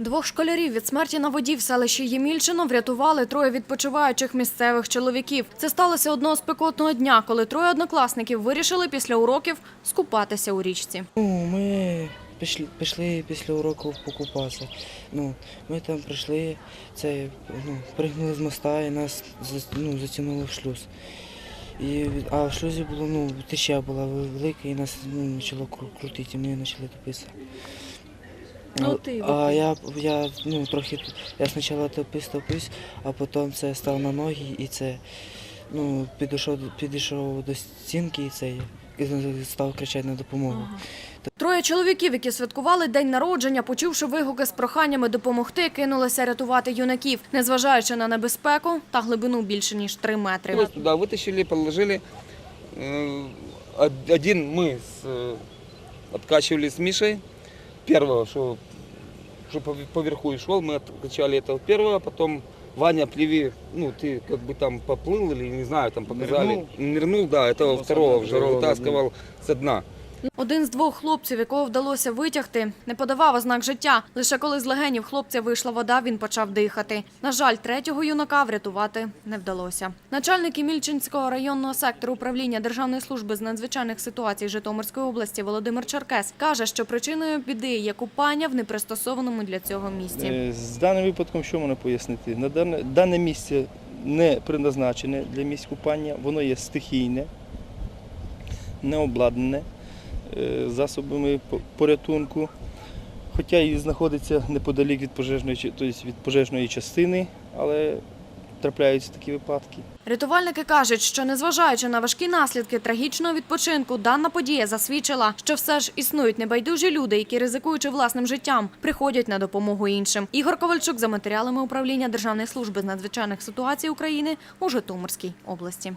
Двох школярів від смерті на воді в селищі Ємільчино врятували троє відпочиваючих місцевих чоловіків. Це сталося одного спекотного дня, коли троє однокласників вирішили після уроків скупатися у річці. Ну, ми пішли, пішли після уроку покупатися. Ну, ми там прийшли, це, ну, пригнули з моста і нас ну, затягнуло в шлюз. І, а в шлюзі було, ну, течія була велика і нас ну, почало кру- крутити, і ми почали топитися. Ну, А- ти а я, я ну, трохи, я спочатку топись, топись, а потім це став на ноги і це, ну, підійшов, підійшов до стінки і це, і став кричати на допомогу. Троє чоловіків, які святкували день народження, почувши вигуки з проханнями допомогти, кинулися рятувати юнаків, незважаючи на небезпеку та глибину більше ніж три метри. Его туда вытащили, положили. Э, од- Один мы с, э, откачивали с Мишей. Первого, что, что по- поверху и шел, мы откачали этого первого, а потом Ваня, плеви, ну ты как бы там поплыл или не знаю, там показали. Нырнул. Нырнул, да, этого Ну, второго самого уже второго, вытаскивал со дна. Один з двох хлопців, якого вдалося витягти, не подавав ознак життя. Лише коли з легенів хлопця вийшла вода, він почав дихати. На жаль, третього юнака врятувати не вдалося. Начальник Імільчинського районного сектору управління Державної служби з надзвичайних ситуацій Житомирської області Володимир Черкес каже, що причиною біди є купання в непристосованому для цього місці. Е, З даним випадком що можна пояснити? На дане, дане місце не предназначене для місць купання, воно є стихійне, не обладнане засобами порятунку. Хоча і знаходиться неподалік від пожежної, тобто від пожежної частини, але трапляються такі випадки. Рятувальники кажуть, що незважаючи на важкі наслідки трагічного відпочинку, дана подія засвідчила, що все ж існують небайдужі люди, які ризикуючи власним життям, приходять на допомогу іншим. Ігор Ковальчук за матеріалами управління Державної служби з надзвичайних ситуацій України у Житомирській області.